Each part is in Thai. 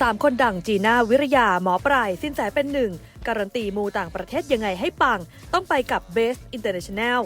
สามคนดังจีน่าวิริยาหมอปลายสินแสเป็นหนึ่ง การันตีมูต่างประเทศยังไงให้ปัง ต้องไปกับ Best International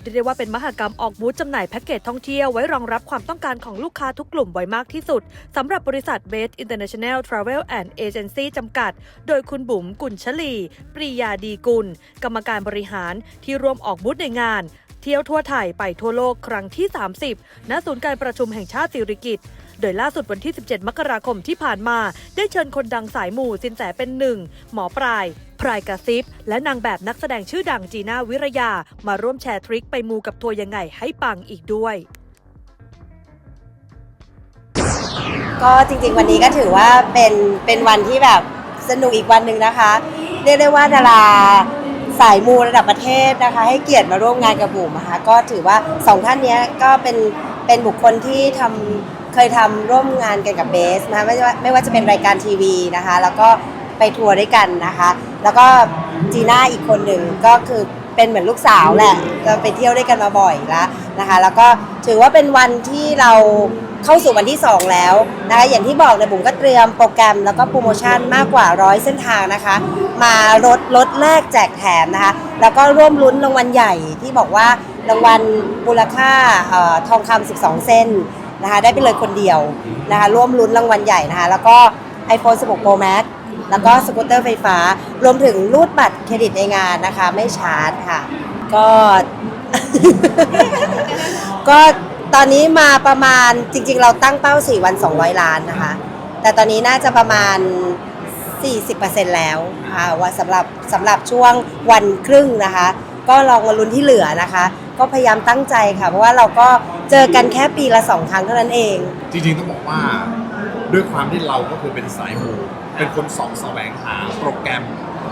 เรียกได้ว่าเป็นมหกรรมออกบูธจำหน่ายแพ็กเกจท่องเที่ยวไว้รองรับความต้องการของลูกค้าทุกกลุ่มไว้มากที่สุดสำหรับบริษัท Best International Travel and Agency จำกัด โดยคุณบุ๋มกุลชลี ปรียาดีกุล กรรมการบริหารที่ร่วมออกบูธในงาน เที่ยวทั่วไทยไปทั่วโลกครั้งที่ 30 ณ ศูนย์การประชุมแห่งชาติสิริกิติ์ โดยล่าสุดวันที่ 17 มกราคมที่ผ่านมา ได้เชิญคนดังสายหมู่สินแสเป็นหนึ่ง หมอปลายพรายกระซิบ และนางแบบนักแสดงชื่อดังจีน่าวิรยา มาร่วมแชร์ทริคไปมูกับทัวร์ยังไงให้ปังอีกด้วยก็จริงๆวันนี้ก็ถือว่าเป็นเป็นวันที่แบบสนุกอีกวันหนึ่งนะคะ เรียกได้ว่าดาราสายมูระดับประเทศนะคะ ให้เกียรติมาร่วมงานกับบุ๋มนะคะก็ถือว่าสองท่านนี้ก็เป็นเป็นบุคคลที่ทำ เคยทำร่วมงานกันกับเบสนะคะไม่ว่าไม่ว่าจะเป็นรายการทีวีนะคะ แล้วก็ไปทัวร์ด้วยกันนะคะ แล้วก็จีน่าอีกคนหนึ่งก็คือเป็นเหมือนลูกสาวแหละเราไปเที่ยวด้วยกันมาบ่อยแล้วนะคะ แล้วก็ถือว่าเป็นวันที่เราเข้าสู่วันที่ 2 แล้วนะคะอย่างที่บอกเนี่ยบุ๋มก็เตรียมโปรแกรมแล้วก็โปรโมชั่นมากกว่าร้อยเส้นทางนะคะ มาลดลดแลกแจกแถมนะคะ แล้วก็ร่วมลุ้นรางวัลใหญ่ที่บอกว่ารางวัลมูลค่าเออทองคำ12 เส้น นะคะได้ไปเลยคนเดียวนะคะร่วมลุ้นรางวัลใหญ่นะคะแล้วก็ iPhone 16 Pro Max แล้วก็สกูตเตอร์ไฟฟ้า รวมถึงรูดบัตรเครดิตในงานนะคะ ไม่ชาร์จค่ะ ก็ ก็ตอนนี้มาประมาณจริง ๆ เราตั้งเป้า 4 วัน 200 ล้านนะคะ แต่ตอนนี้น่าจะประมาณ 40%แล้วค่ะว่าสำหรับสำหรับช่วงวันครึ่งนะคะ ก็ลองมาลุ้นที่เหลือนะคะ ก็พยายามตั้งใจค่ะ เพราะว่าเราก็เจอกันแค่ปีละ2ครั้งเท่านั้นเอง จริงๆต้องบอกว่าด้วยความที่เราก็คือเป็นสายมูเป็นคนส่องแสวงหาโปรแกรม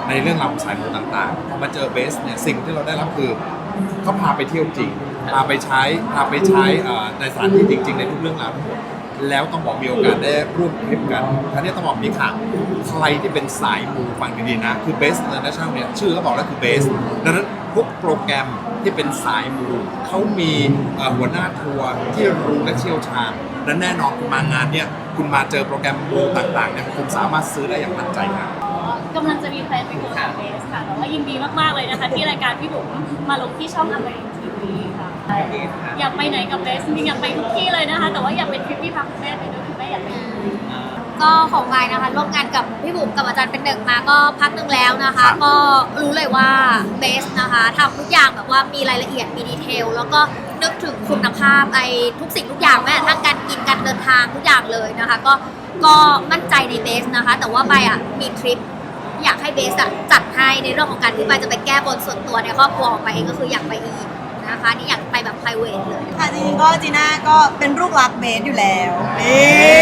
ในเรื่องราวของสายมูต่างๆพอมาเจอเบสเนี่ยสิ่งที่เราได้รับคือเขาพาไปเที่ยวจริงพาไปใช้พาไปใช้ในสถานที่จริง ๆ ในทุกเรื่องราวทั้งหมดแล้วต้องบอกมีโอกาสได้ร่วมทริปกันครั้นี้ต้องบอกนี้ค่ะใครที่เป็นสายมูฟังดีๆนะ คือเบสเนชั่นเนี่ยชื่อเขาบอกแล้วคือเบสดังนั้นพวกโปรแกรม ที่เป็นสายมูเขามีเอ่อหัวหน้าทัวร์ที่รู้และเชี่ยวชาญและแน่นอนคุณมางานเนี่ยคุณมาเจอโปรแกรมมูต่างๆเนี่ยคุณสามารถซื้อได้อย่างมั่นใจครับกำลังจะมีแพลนไปดูกับเบสค่ะแต่ว่ายินดีมากๆเลยนะคะ ที่รายการพี่บุ๋มมาลงที่ช่องอมรินทีวีค่ะ อยากไปไหนกับเบสจริงๆอยากไปทุกที่เลยนะคะ แต่ว่าอยากเป็นทริปที่พาคุณแม่ไปด้วย ก็ของไมายนะคะร่วมงานกับพี่บุ๋มกับอาจารย์เป็นหนึ่งมาก็พักหนึ่งแล้วนะครัคะบก็รู้เลยว่าเบสนะคะทำทุกอย่างแบบว่ามีรายละเอียดมีดีเทล แล้วก็นึกถึงคุณภาพไอ้ทุกสิ่งทุกอย่างแม้กระทั่งการกินการเดินทางทุกอย่างเลยนะคะ ก็ก็มั่นใจในเบสนะคะ แต่ว่าไปอะมีทริป อยากให้เบสอะจัดให้ในเรื่องของการที่ไปจะไปแก้บนส่วนตัวในครอบครัวของไปเองก็คืออยากไปอีกนะคะนี่อยากไปแบบ p r i v a t เลย ค่ะจริงๆก็จีน่าก็เป็นลูกรักเบสอยู่แล้วนี่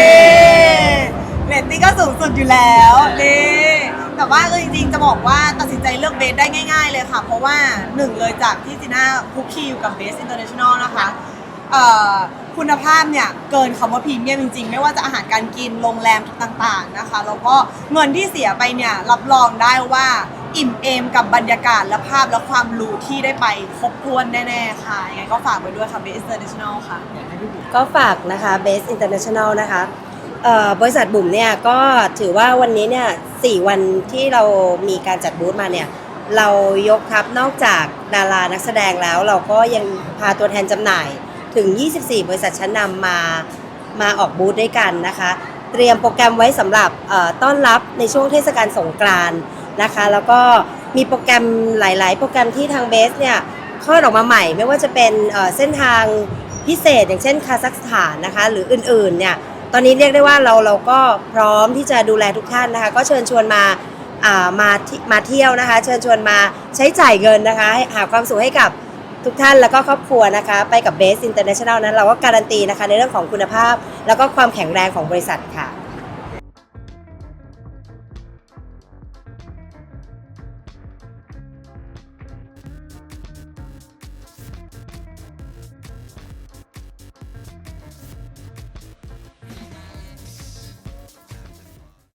เร ตติ้งก็สูงสุดอยู่แล้วนี่แต่ว่าก็จริงๆจะบอกว่าตัดสินใจเลือกเบสได้ง่าย ๆ เลยค่ะ เพราะว่าหนึ่งเลยจากที่จีน่าคุกคีอยู่กับเบสอินเตอร์เนชั่นแนลนะคะคุณภาพเนี่ยเกินคำว่าพรีเมียมจริงๆ ไม่ว่าจะอาหารการกินโรงแรมต่างๆนะคะแล้วก็เงินที่เสียไปเนี่ยรับรองได้ว่าอิ่มเอมกับบรรยากาศและภาพและความรู้ที่ได้ไปครบถ้วนแน่ๆค่ะยังไงก็ฝากไว้ด้วยค่ะเบสอินเตอร์เนชั่นแนลค่ะ ก็ฝากนะคะ Base International นะคะ บริษัทบุ๋มเนี่ยก็ถือว่าวันนี้เนี่ยสี่วันที่เรามีการจัดบูธมาเนี่ยเรายกทัพนอกจากดารานักแสดงแล้ว เราก็ยังพาตัวแทนจำหน่ายถึง 24 บริษัทชั้นนำมามาออกบูธด้วยกันนะคะ เตรียมโปรแกรมไว้สำหรับต้อนรับในช่วงเทศกาลสงกรานต์นะคะ แล้วก็มีโปรแกรมหลาย ๆ โปรแกรมที่ทางเบสเนี่ยคลอดออกมาใหม่ ไม่ว่าจะเป็นเส้นทางพิเศษ อย่างเช่นคาซัคสถานนะคะ หรืออื่น ๆ เนี่ย ตอนนี้เรียกได้ว่าเราเราก็พร้อมที่จะดูแลทุกท่านนะคะ ก็เชิญชวนมามาที่มาเที่ยวนะคะ เชิญชวนมาใช้จ่ายเงินนะคะ หาความสุขให้กับทุกท่านแล้วก็ครอบครัวนะคะ ไปกับเบสอินเตอร์เนชั่นแนลนั้นเราก็การันตีนะคะ ในเรื่องของคุณภาพ แล้วก็ความแข็งแรงของบริษัทค่ะ